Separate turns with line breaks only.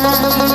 না